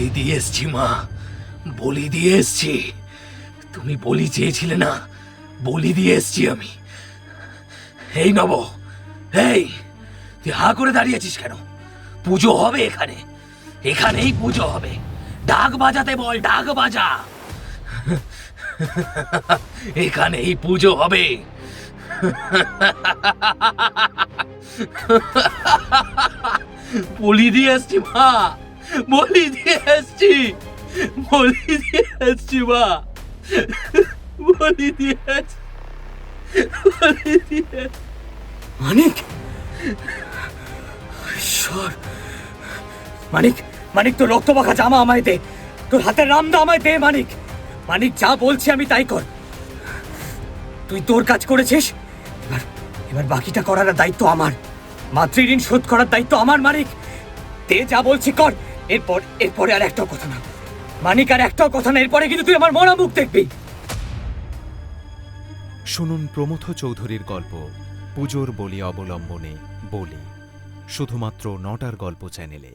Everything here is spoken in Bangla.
বলি দিয়ে এসছি, মা। বলি দিয়ে এসছি। তুমি বলি চেয়েছিলে না, বলি দিয়ে এসছি আমি। এই নব, এই, তুই হা করে দাঁড়িয়েছিস কেন? পুজো হবে এখানে। এখানেই পুজো হবে। ডাক বাজাতে বল, ডাক বাজা। এখানেই পুজো হবে। বলি দিয়ে এসছি, মা। বলি দিয়ে এসছি বলি দিয়ে এসছি মা। বলি দিয়ে বলি দিয়ে মানিক! ঈশ্বর! মানিক মানিক, তোর রক্ত মাখা জামা আমায় দে। তোর হাতের রামদা আমায় দে, মানিক। মানিক, যা বলছি আমি তাই কর। তুই তোর কাজ করেছিস? এবার এবার বাকিটা করার দায়িত্ব আমার। মাতৃঋণ শোধ করার দায়িত্ব আমার, মানিক। তে যা বলছি, কর। এরপর, এরপরে আর একটাও কথা না। মানিক আর একটাও কথা না, এরপরে কিন্তু তুই আমার মরা মুখ দেখবি। শুনুন প্রমথ চৌধুরীর গল্প, পুজোর বলি অবলম্বনে বলি। শুধুমাত্র নটার গল্প চ্যানেলে।